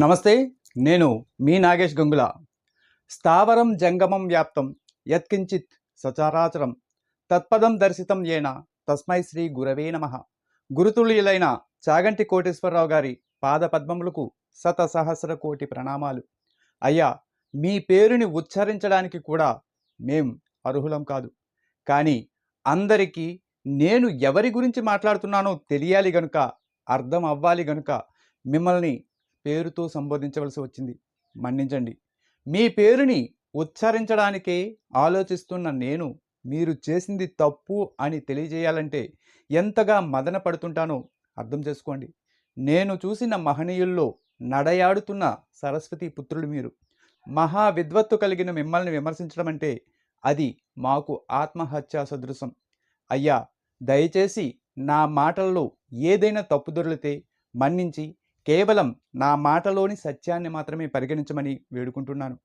నమస్తే నేను మీ నాగేష్ గంగుల. స్థావరం జంగమం వ్యాప్తం యత్కించిత్ సచరాచరం తత్పదం దర్శితం ఏన తస్మై శ్రీ గురవే నమ. గురుతుల్యులైన చాగంటి కోటేశ్వరరావు గారి పాద పద్మములకు శత సహస్ర కోటి ప్రణామాలు. అయ్యా మీ పేరుని ఉచ్చరించడానికి కూడా మేం అర్హులం కాదు. కానీ అందరికీ నేను ఎవరి గురించి మాట్లాడుతున్నానో తెలియాలి గనుక అర్థం అవ్వాలి గనుక మిమ్మల్ని పేరుతో సంబోధించవలసి వచ్చింది. మన్నించండి. మీ పేరుని ఉచ్చరించడానికే ఆలోచిస్తున్న నేను మీరు చేసింది తప్పు అని తెలియజేయాలంటే ఎంతగా మదన పడుతుంటానో అర్థం చేసుకోండి. నేను చూసిన మహనీయుల్లో నడయాడుతున్న సరస్వతి పుత్రులు మీరు. మహా విద్వత్తు కలిగిన మిమ్మల్ని విమర్శించడం అంటే అది మాకు ఆత్మహత్యా సదృశం. అయ్యా దయచేసి నా మాటల్లో ఏదైనా తప్పు దొరికితే మన్నించి కేవలం నా మాటలోని సత్యాన్ని మాత్రమే పరిగణించమని వేడుకుంటున్నాను.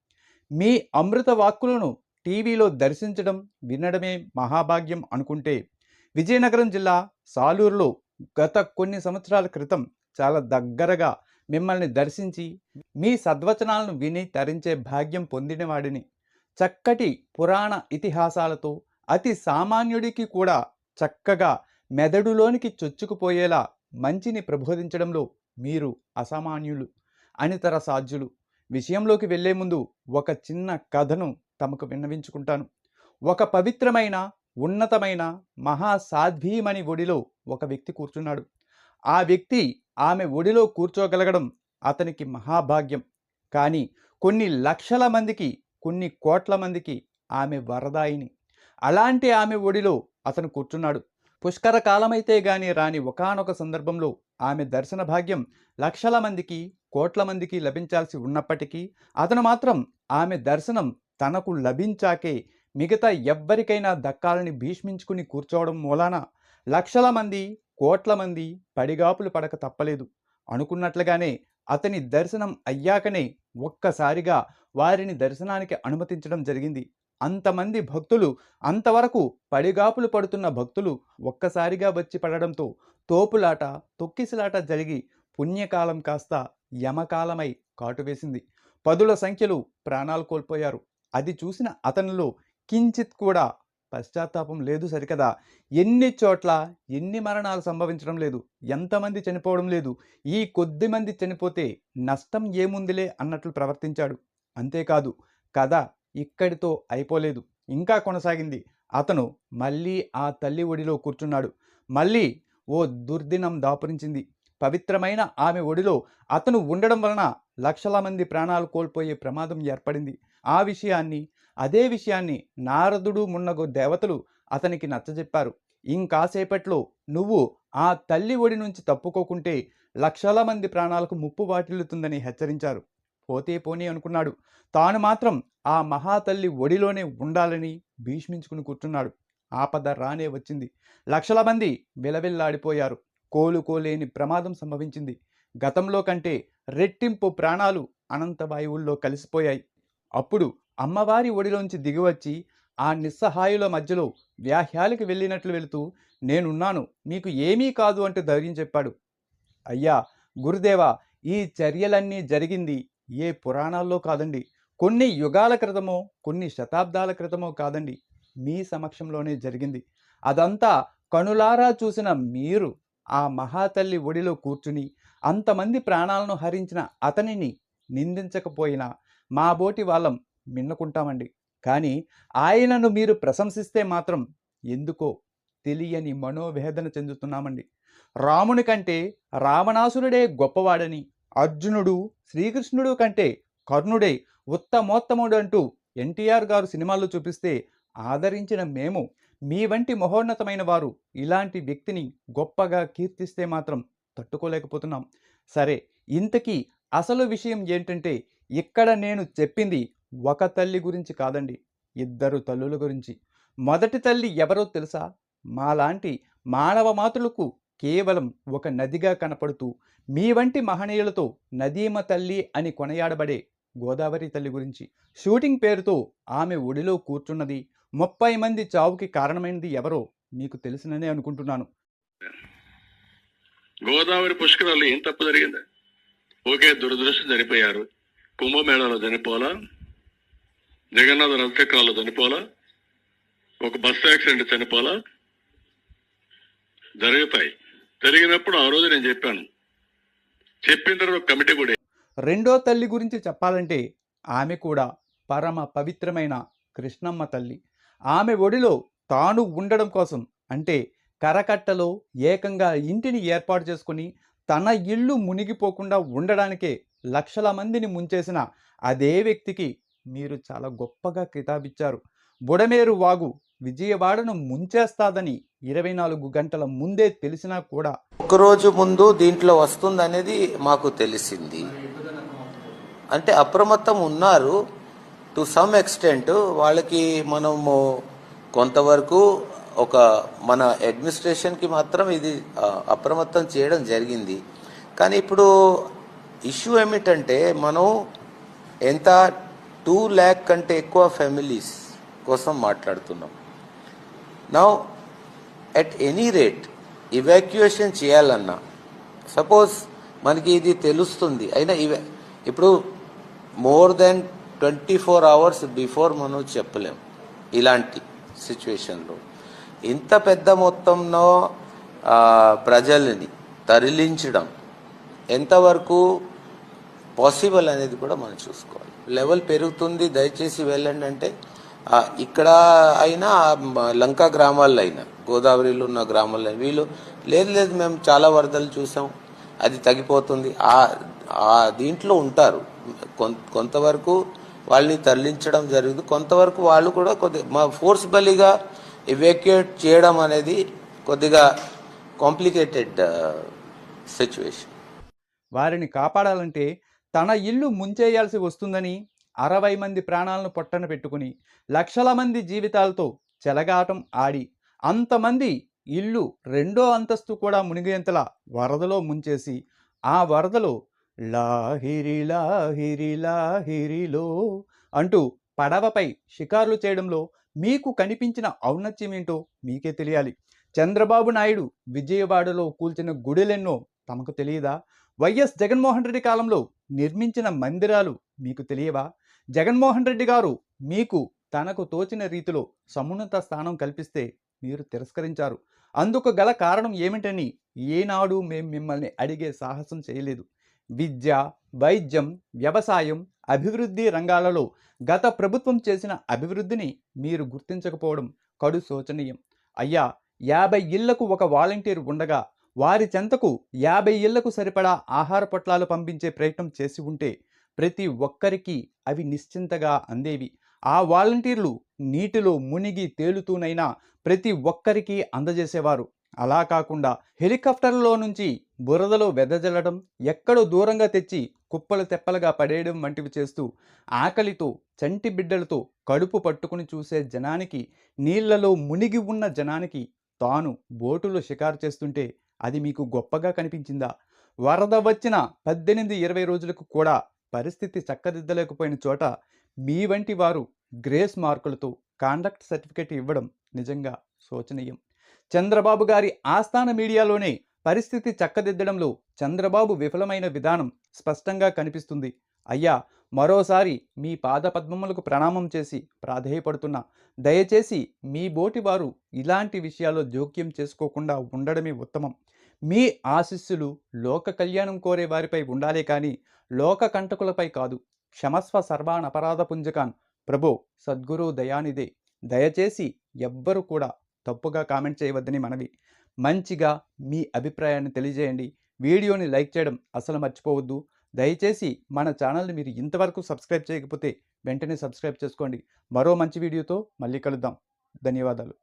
మీ అమృత వాక్కులను టీవీలో దర్శించడం వినడమే మహాభాగ్యం అనుకుంటే విజయనగరం జిల్లా సాలూరులో గత కొన్ని సంవత్సరాల క్రితం చాలా దగ్గరగా మిమ్మల్ని దర్శించి మీ సద్వచనాలను విని తరించే భాగ్యం పొందినవాడిని. చక్కటి పురాణ ఇతిహాసాలతో అతి సామాన్యుడికి కూడా చక్కగా మెదడులోనికి చొచ్చుకుపోయేలా మంచిని ప్రబోధించడంలో మీరు అసామాన్యులు అనితర సాధ్యులు. విషయంలోకి వెళ్ళే ముందు ఒక చిన్న కథను తమకు విన్నవించుకుంటాను. ఒక పవిత్రమైన ఉన్నతమైన మహాసాధ్వీమణి ఒడిలో ఒక వ్యక్తి కూర్చున్నాడు. ఆ వ్యక్తి ఆమె ఒడిలో కూర్చోగలగడం అతనికి మహాభాగ్యం. కానీ కొన్ని లక్షల మందికి కొన్ని కోట్ల మందికి ఆమె వరదాయిని. అలాంటి ఆమె ఒడిలో అతను కూర్చున్నాడు. పుష్కర కాలమైతే గాని రాని ఒకానొక సందర్భంలో ఆమె దర్శన భాగ్యం లక్షల మందికి కోట్ల మందికి లభించాల్సి ఉన్నప్పటికీ అతను మాత్రం ఆమె దర్శనం తనకు లభించాకే మిగతా ఎవ్వరికైనా దక్కాలని భీష్మించుకుని కూర్చోవడం మూలాన లక్షల మంది కోట్ల మంది పడిగాపులు పడక తప్పలేదు. అనుకున్నట్లుగానే అతని దర్శనం అయ్యాకనే ఒక్కసారిగా వారిని దర్శనానికి అనుమతించడం జరిగింది. అంతమంది భక్తులు అంతవరకు పడిగాపులు పడుతున్న భక్తులు ఒక్కసారిగా వచ్చి పడడంతో తోపులాట తొక్కిసలాట జరిగి పుణ్యకాలం కాస్త యమకాలమై కాటువేసింది పదుల సంఖ్యలో ప్రాణాలు కోల్పోయారు. అది చూసిన అతనిలో కించిత్ కూడా పశ్చాత్తాపం లేదు సరికదా. ఎన్ని చోట్ల ఎన్ని మరణాలు సంభవించడం లేదు. ఎంతమంది చనిపోవడం లేదు. ఈ కొద్ది మంది చనిపోతే నష్టం ఏముందిలే అన్నట్లు ప్రవర్తించాడు. అంతేకాదు కథ ఇక్కడితో అయిపోలేదు. ఇంకా కొనసాగింది. అతను మళ్ళీ ఆ తల్లి ఒడిలో కూర్చున్నాడు. మళ్ళీ ఓ దుర్దినం దాపురించింది. పవిత్రమైన ఆమె ఒడిలో అతను ఉండడం వలన లక్షల మంది ప్రాణాలు కోల్పోయే ప్రమాదం ఏర్పడింది. ఆ విషయాన్ని అదే విషయాన్ని నారదుడు మున్నగు దేవతలు అతనికి నచ్చజెప్పారు. ఇంకాసేపట్లో నువ్వు ఆ తల్లి ఒడి నుంచి తప్పుకోకుంటే లక్షల మంది ప్రాణాలకు ముప్పు వాటిల్లుతుందని హెచ్చరించారు. పోతే పోనీ అనుకున్నాడు. తాను మాత్రం ఆ మహాతల్లి ఒడిలోనే ఉండాలని భీష్మించుకుని కూర్చున్నాడు. ఆపద రానే వచ్చింది. లక్షల మంది విలవిల్లాడిపోయారు. కోలుకోలేని ప్రమాదం సంభవించింది. గతంలో కంటే రెట్టింపు ప్రాణాలు అనంత వాయువుల్లో కలిసిపోయాయి. అప్పుడు అమ్మవారి ఒడిలోంచి దిగివచ్చి ఆ నిస్సహాయుల మధ్యలో వ్యాహ్యాలకి వెళ్ళినట్లు వెళుతూ నేనున్నాను. మీకు ఏమీ కాదు అంటూ ధైర్యం చెప్పాడు. అయ్యా గురుదేవా ఈ చర్యలన్నీ జరిగింది. ఏ పురాణాల్లో కాదండి. కొన్ని యుగాల క్రితమో కొన్ని శతాబ్దాల క్రితమో కాదండి. మీ సమక్షంలోనే జరిగింది. అదంతా కనులారా చూసిన మీరు ఆ మహాతల్లి ఒడిలో కూర్చుని అంతమంది ప్రాణాలను హరించిన అతనిని నిందించకపోయినా మా బోటి వాళ్ళం మిన్నుకుంటామండి. కానీ ఆయనను మీరు ప్రశంసిస్తే మాత్రం ఎందుకో తెలియని మనోవేదన చెందుతున్నామండి. రాముని కంటే రావణాసురుడే గొప్పవాడని అర్జునుడు శ్రీకృష్ణుడు కంటే కర్ణుడే ఉత్తమోత్తముడు అంటూ ఎన్టీఆర్ గారు సినిమాల్లో చూపిస్తే ఆదరించిన మేము మీ వంటి మహోన్నతమైన వారు ఇలాంటి వ్యక్తిని గొప్పగా కీర్తిస్తే మాత్రం తట్టుకోలేకపోతున్నాం. సరే ఇంతకీ అసలు విషయం ఏంటంటే ఇక్కడ నేను చెప్పింది ఒక తల్లి గురించి కాదండి ఇద్దరు తల్లుల గురించి. మొదటి తల్లి ఎవరో తెలుసా? మాలాంటి మానవ మాతృలకు కేవలం ఒక నదిగా కనపడుతూ మీ వంటి మహనీయులతో నదీమ తల్లి అని కొనయాడబడే గోదావరి తల్లి గురించి. షూటింగ్ పేరుతో ఆమె ఒడిలో కూర్చున్నది ముప్పై మంది చావుకి కారణమైనది ఎవరో మీకు తెలిసిననే అనుకుంటున్నాను. గోదావరి పుష్కరాలు ఏం తప్పు జరిగింది? ఓకే దురదృష్టం చనిపోయారు. కుంభమేళాలో చనిపోలా జగన్నాథ రథచక్రాల్లో చనిపోలా ఒక బస్ యాక్సిడెంట్ చనిపోలా జరుగుతాయి. జరిగినప్పుడు ఆ రోజు నేను చెప్పాను. చెప్పిన తర్వాత కమిటీ కూడా రెండో తల్లి గురించి చెప్పాలంటే ఆమె కూడా పరమ పవిత్రమైన కృష్ణమ్మ తల్లి. ఆమె ఒడిలో తాను ఉండడం కోసం అంటే కరకట్టలో ఏకంగా ఇంటిని ఏర్పాటు చేసుకుని తన ఇల్లు మునిగిపోకుండా ఉండడానికే లక్షల మందిని ముంచేసిన అదే వ్యక్తికి మీరు చాలా గొప్పగా కితాబిచ్చారు. బుడమేరు వాగు విజయవాడను ముంచేస్తాదని ఇరవై నాలుగు గంటల ముందే తెలిసినా కూడా ఒకరోజు ముందు దీంట్లో వస్తుంది అనేది మాకు తెలిసింది. అంటే అప్రమత్తం ఉన్నారు. టు సమ్ ఎక్స్టెంట్ వాళ్ళకి మనము కొంతవరకు ఒక మన అడ్మినిస్ట్రేషన్కి మాత్రం ఇది అప్రమత్తం చేయడం జరిగింది. కానీ ఇప్పుడు ఇష్యూ ఏమిటంటే మనం ఎంత టూ ల్యాక్ కంటే ఎక్కువ ఫ్యామిలీస్ కోసం మాట్లాడుతున్నాం. నా ఎట్ ఎనీ రేట్ ఇవాక్యుయేషన్ చేయాలన్నా సపోజ్ మనకి ఇది తెలుస్తుంది అయినా ఇవే ఇప్పుడు more than twenty four hours before మనం చెప్పలేం ఇలాంటి సిచ్యువేషన్లో ఇంత పెద్ద మొత్తంలో ప్రజల్ని తరలించడం ఎంతవరకు పాసిబుల్ అనేది కూడా మనం చూసుకోవాలి. లెవెల్ పెరుగుతుంది దయచేసి వెళ్ళండి అంటే ఇక్కడ అయినా లంక గ్రామాల్లో అయినా గోదావరిలో ఉన్న గ్రామాల్లో వీళ్ళు లేదు లేదు మేము చాలా వరదలు చూసాం అది తగ్గిపోతుంది. ఆ దీంట్లో ఉంటారు. కొం- కొంతవరకు వాళ్ళని తరలించడం జరుగుతుంది. కొంతవరకు వాళ్ళు కూడా కొద్దిగా మా ఫోర్స్బలీగా ఇవాక్యుయేట్ చేయడం అనేది కొద్దిగా కాంప్లికేటెడ్ సిచ్యువేషన్ వారిని కాపాడాలంటే తన ఇల్లు ముంచేయాల్సి వస్తుందని అరవై మంది ప్రాణాలను పొట్టన పెట్టుకుని లక్షల మంది జీవితాలతో చెలగాటం ఆడి అంతమంది ఇల్లు రెండో అంతస్తు కూడా మునిగేంతలా వరదలో ముంచేసి ఆ వరదలో లాహిరి లాహిరి లాహిరిలో అంటూ పడవపై షికారులు చేయడంలో మీకు కనిపించిన ఔన్నత్యం ఏంటో మీకే తెలియాలి. చంద్రబాబు నాయుడు విజయవాడలో కూల్చిన గుడులెన్నో తమకు తెలియదా? వైఎస్ జగన్మోహన్ రెడ్డి కాలంలో నిర్మించిన మందిరాలు మీకు తెలియవా? జగన్మోహన్ రెడ్డి గారు మీకు తనకు తోచిన రీతిలో సమున్నత స్థానం కల్పిస్తే మీరు తిరస్కరించారు. అందుకు గల కారణం ఏమిటని ఏనాడు మేం మిమ్మల్ని అడిగే సాహసం చేయలేదు. విద్య వైద్యం వ్యవసాయం అభివృద్ధి రంగాలలో గత ప్రభుత్వం చేసిన అభివృద్ధిని మీరు గుర్తించకపోవడం కడు శోచనీయం. అయ్యా యాభై ఇళ్ళకు ఒక వాలంటీర్ ఉండగా వారి చెంతకు యాభై ఇళ్ళకు సరిపడా ఆహార పొట్లాలు పంపించే ప్రయత్నం చేసి ఉంటే ప్రతి ఒక్కరికి అవి నిశ్చింతగా అందేవి. ఆ వాలంటీర్లు నీటిలో మునిగి తేలుతూనైనా ప్రతి ఒక్కరికి అందజేసేవారు. అలా కాకుండా హెలికాప్టర్లో నుంచి బురదలో వెదజల్లడం ఎక్కడో దూరంగా తెచ్చి కుప్పలు తెప్పలుగా పడేయడం వంటివి చేస్తూ ఆకలితో చంటి బిడ్డలతో కడుపు పట్టుకుని చూసే జనానికి నీళ్ళలో మునిగి ఉన్న జనానికి తాను బోటులో షికారు చేస్తుంటే అది మీకు గొప్పగా కనిపించిందా? వరద వచ్చిన పద్దెనిమిది ఇరవై రోజులకు కూడా పరిస్థితి చక్కదిద్దలేకపోయిన చోట మీ వంటి వారు గ్రేస్ మార్కులతో కాండక్ట్ సర్టిఫికేట్ ఇవ్వడం నిజంగా శోచనీయం. చంద్రబాబు గారి ఆస్థాన మీడియాలోనే పరిస్థితి చక్కదిద్దడంలో చంద్రబాబు విఫలమైన విధానం స్పష్టంగా కనిపిస్తుంది. అయ్యా మరోసారి మీ పాదపద్మములకు ప్రణామం చేసి ప్రాధేయపడుతున్నా. దయచేసి మీ బోటి వారు ఇలాంటి విషయాల్లో జోక్యం చేసుకోకుండా ఉండడమే ఉత్తమం. మీ ఆశీస్సులు లోక కళ్యాణం కోరే వారిపై ఉండాలే కానీ లోక కంటకులపై కాదు. క్షమస్వ సర్వానపరాధ పుంజకాన్. ప్రభో సద్గురు దయానిదే దయచేసి ఎవ్వరు కూడా తప్పుగా కామెంట్ చేయవద్దని మనవి. మంచిగా మీ అభిప్రాయాన్ని తెలియజేయండి. వీడియోని లైక్ చేయడం అసలు మర్చిపోవద్దు. దయచేసి మన ఛానల్ని మీరు ఇంతవరకు సబ్స్క్రైబ్ చేయకపోతే వెంటనే సబ్స్క్రైబ్ చేసుకోండి. మరో మంచి వీడియోతో మళ్ళీ కలుద్దాం. ధన్యవాదాలు.